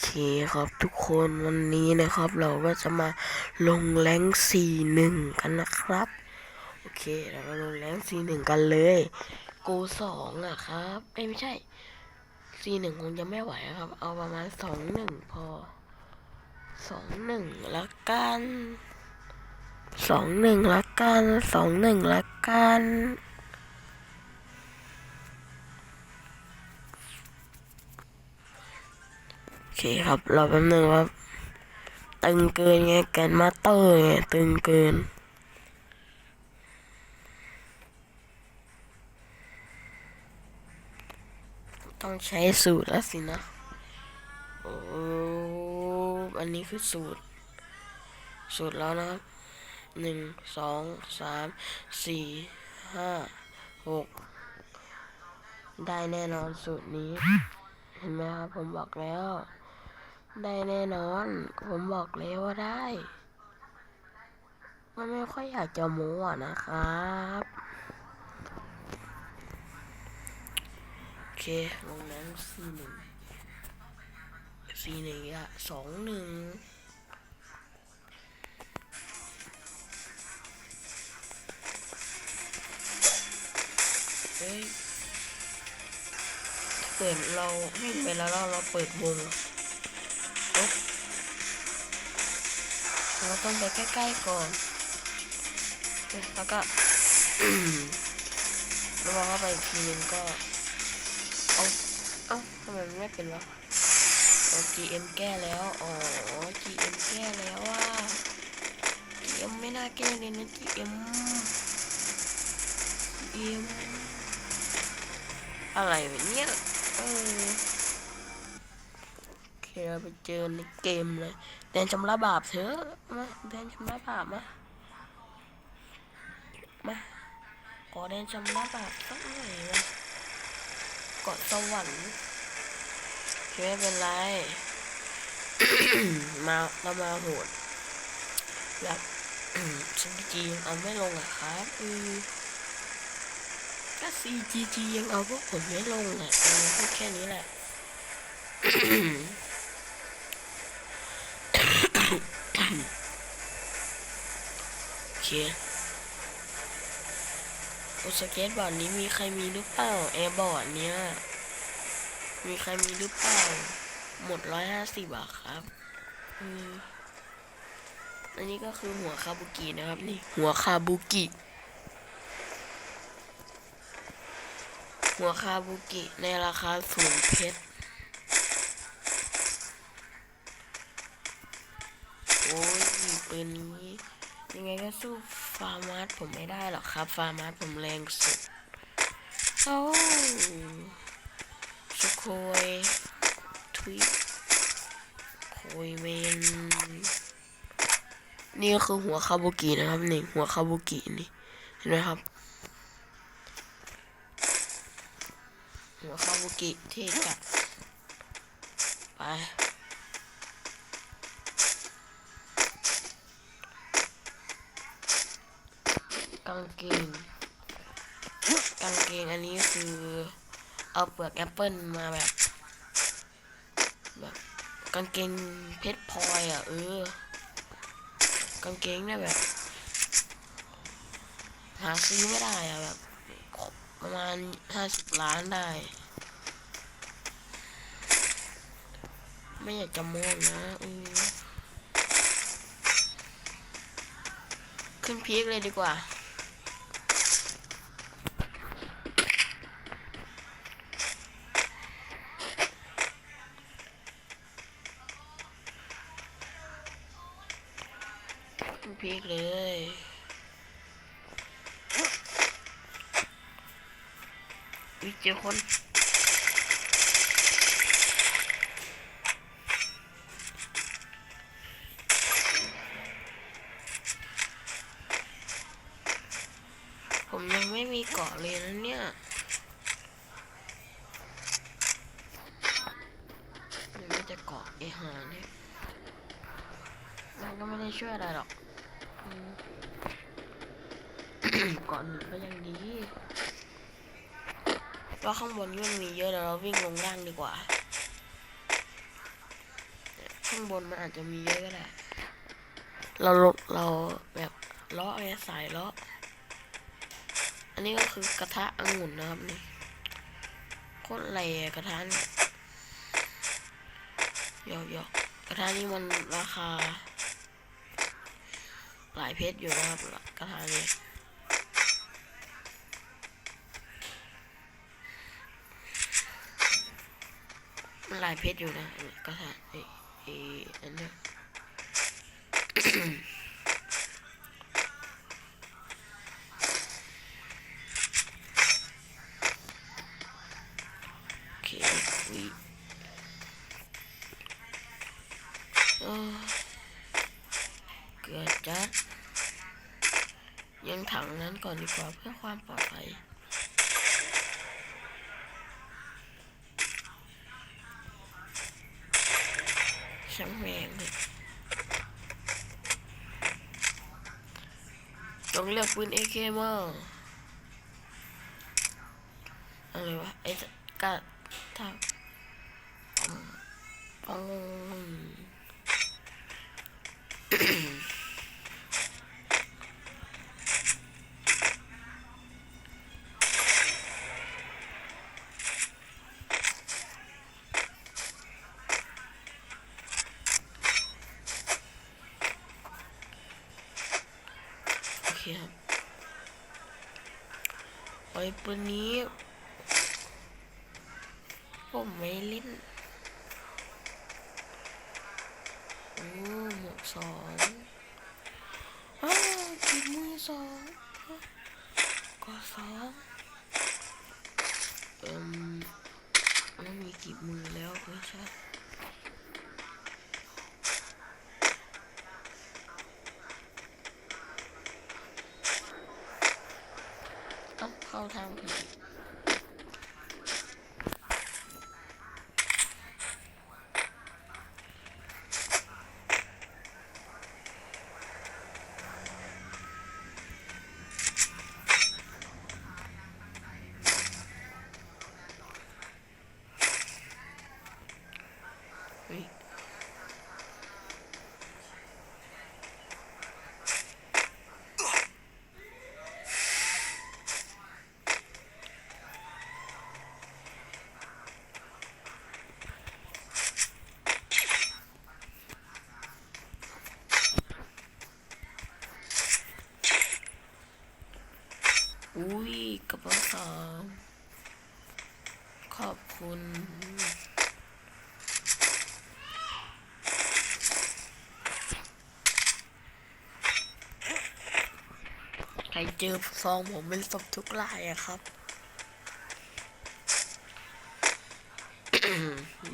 เคครับทุกคนวันนี้นะครับ เราก็จะมาลงแรงสี่หนึ่งกันนะครับ โอเคเรามาลงแรงสี่หนึ่งกันเลย โกสองอะครับเอ้ยไม่ใช่สี่หนึ่งคงจะไม่ไหวครับ เอาประมาณสองหนึ่งพอสองหนึ่งละกันสองหนึ่งละกันสองหนึ่งละกัน คครับรอแป๊บนึงครับ ตึงเกินไงแกนมาเตอร์ไงตึงเกินต้องใช้สูตรแล้วสินะ โอ้ อันนี้คือสูตร สูตรแล้วนะครับ หนึ่ง สอง สาม สี่ ห้า หก ได้แน่นอนสูตรนี้ เห็นไหมครับ ผมบอกแล้ว ได้แน่นอน ผมบอกแล้วว่าได้ มันไม่ค่อยอยากจะโม้อะนะครับ โอเค ลงนั้นสี่หนึ่งสี่หนึ่งอะสองหนึ่งเฮ้ยเปิดเราวิ่งไปแล้วเราเราเปิดวง เราต้องไปใกล้ๆก่อน แล้วก็แล้วพอเข้าไปอีกทีนึงก็ เอาเอ้าทำไมมันไม่เป็นวะอ๋อ GM แก้แล้ว อ๋อ GM แก้แล้วว่า GM ไม่น่าแก้เลยนะ GM GM อะไรแบบเนี้ยเออโอเคเราไปเจอในเกมเลย แดนชำระบาปเถอะมาแดนชำระบาปมามาขอแดนชำระบาปสักหน่อยนะกาะสวรรค์ไม่เป็นไร มาเรามาโหดแบบซีจียังเอาไม่ลงอะครับอือก็ซีจีจียังเอาพวกผมไม่ลงอะเออพูดแค่นี้แหละ โอ เคโอสเก็ตบอร์ดนี้มีใครมีหรือเปล่าแอร์บอร์ดเนี้ยมีใครมีหรือเปล่า หมดร้อยห้าสิบอะครับอันนี้ก็คือหัวคาบุกินะครับนี่ หัวคาบุกิ หัวคาบุกิในราคาสูงเพชรโอ้ยปืนนี้ ยังไงก็สู้ฟาร์มาร์ผมไม่ได้หรอกครับ ฟาร์มาร์ผมแรงสุดโอ้สุโคยทวีตโคยเมนนี่ก็คือหัวคาบุกินะครับนี่หัวคาบุกินี่เห็นไหมครับ หัวคาบุกิเท่จัดไป เกงกางเกงอันนี้คือเอาเปลือกแอปเปิลมาแบบแบบกางเกงเพชรพลอยอะเออกางเกงเนี่ยแบบ หาซื้อไม่ได้อะแบบประมาณห้าสิบล้านได้ ไม่อยากจะโม้นะอือขึ้นพีคเลยดีกว่า พีคเลยวิเจอคนผมยังไม่มีเกาะเลยนะเนี่ย เดี๋ยวจะเกาะไอ้หาเนี่ย มันก็ไม่ได้ช่วยอะไรหรอก กาะหนึ่งก็ยังดี ว่าข้างบนก็มีเยอะเดี๋ยวเราวิ่งลงล่างดีกว่า ข้างบนมันอาจจะมีเยอะก็ได้เราลเราแบบเลาะไอ้สายเลาะอันนี้ก็คือกระทะองุ่นนะครับนี่โคตรแรงกระทะเนี่ยหยอกหยอกกระทะนี้มันราคา หลายเพชรอยู่นะครับกระทะนี้มันหลายเพชรอยู่นะกระทะไอ้ไอ้อันเนี้ย จัดยังถังนั้นก่อนดีกว่าเพื่อความปลอดภัยช่างแมงเลยต้องเลือกปืน AK มาอะไรวะไอ้กะถ้าอืมโอ ไอ้ปืนนี้ ผมไม่เล่นโอ้หมวกสองอ้าวกินมือสองก็สองเอืมไม่มีกีบมือแล้วไม่ใช่ ต้อ อุ้ยกระเป๋าสองขอบคุณใครเจอซองผมเป็นศพทุกรายอะครับ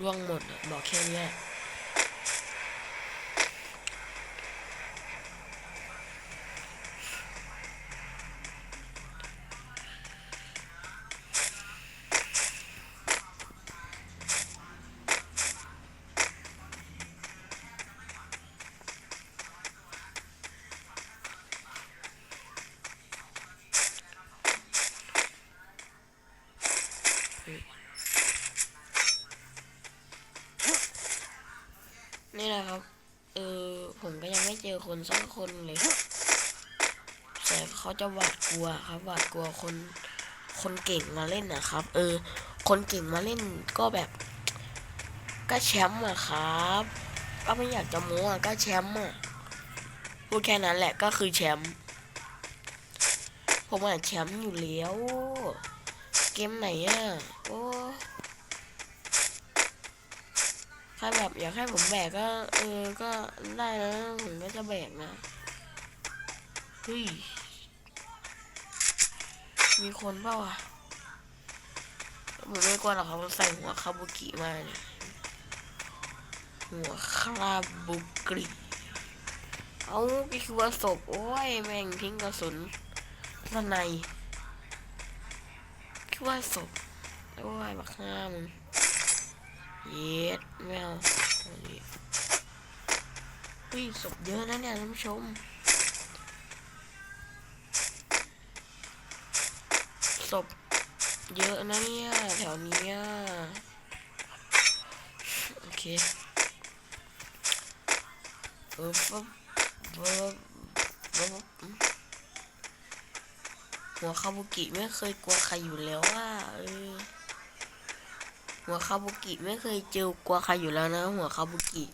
ร่วงหมดบอกแค่นี้ นี่แหละครับ เออผมก็ยังไม่เจอคนสักคนเลยแต่เขาจะหวาดกลัวครับหวาดกลัวคนคนเก่งมาเล่นนะครับ เออ คนเก่งมาเล่นก็แบบก็แชมป์อะครับก็ไม่อยากจะโม้อะก็แชมป์อะพูดแค่นั้นแหละก็คือแชมป์ผมอะแชมป์อยู่แล้ว เกมไหนอะโอ้ ถ้าแบบอยากให้ผมแบกก็ เออ ก็ได้นะ ผมก็จะแบกนะเฮ้ยมีคนเปล่าวะผมไม่กลัวหรอกครับใส่หัวคาบุกิมาเนี่ยหัวคาบุกิเอาพี่คือว่าศพโอ้ยแม่งทิ้งกระสุนด้านในคิดว่าศพโอ้ยบักห้ามึง เย็ดแมวเฮ้ยศพเยอะนะเนี่ยท่านผู้ชมศพเยอะนะเนี่ยแถวเนี้ยโอเคเออปั๊บปั๊บปั๊บหัวคาบุกิไม่เคยกลัวใครอยู่แล้วว่าเออ หัวคาบุกิไม่เคยเจอกลัวใครอยู่แล้วนะ หัวคาบุกิ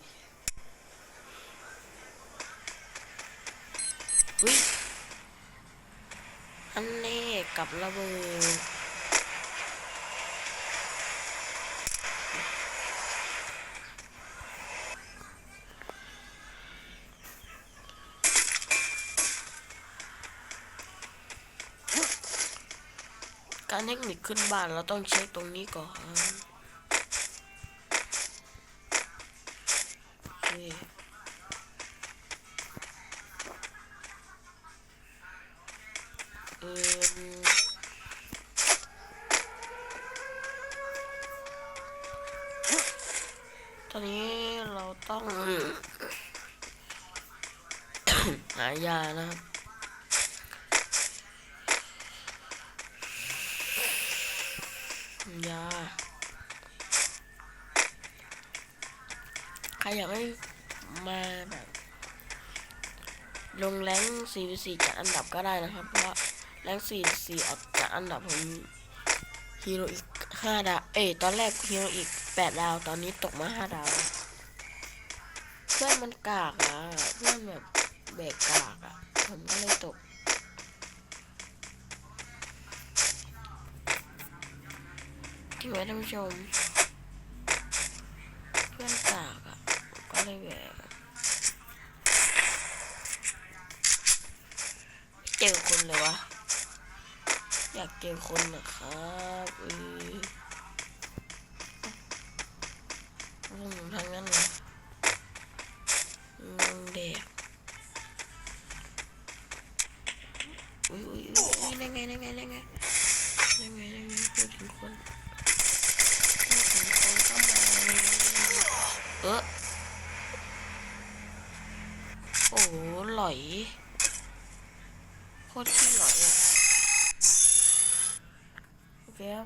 อุ้ยอันเน่กับระเบิดการเทคนิคขึ้นบ้านเราต้องเช็คตรงนี้ก่อน เออตอนนี้เราต้อง หายานะครับยาใครอยากให้ มาแบบ ลงแรงสี่สี่จัดอันดับก็ได้นะครับ เพราะแรงสี่สี่จัดอันดับผมฮีโร่อีกห้าดาว เอ้ยตอนแรกฮีโร่อีกแปดดาว ตอนนี้ตกมาห้าดาว เพื่อนมันกากอะเพื่อนแบบแบกกากอะผมก็เลยตกจริงไหมท่านผู้ชม เพื่อนกากอะ ก็เลยแบบเจอคนเลยวะ เกมคนนะครับ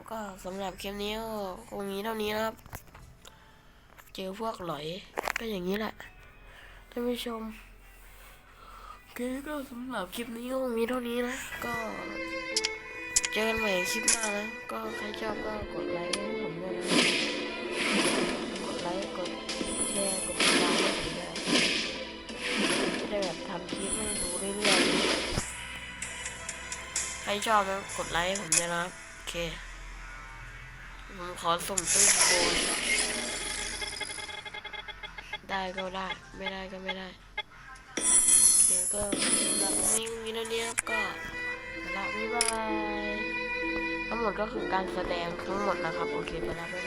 ก็สำหรับคลิปนี้ก็คงมีเท่านี้นะครับ เจอพวกหลอยก็อย่างนี้แหละท่านผู้ชมโอเคก็สำหรับคลิปนี้ก็คงมีเท่านี้นะ ก็เจอกันใหม่คลิปหน้านะ ก็ใครชอบก็กดไลค์ให้ผมด้วยนะกดไลค์กดแชร์กดติดตามให้ผมด้วยจะได้แบบทำคลิปให้ดูเรื่อยๆใครชอบนะกดไลค์ให้ผมด้วยนะครับโอเค ผมขอส่งตู้โบนได้ก็ได้ ไม่ได้ก็ไม่ได้โอเคก็สำหรับวันนี้มีเท่านี้ก็ไปละบ๊ายบายทั้งหมดก็คือการแสดงทั้งหมดนะครับ โอเคไปละบ๊ายบาย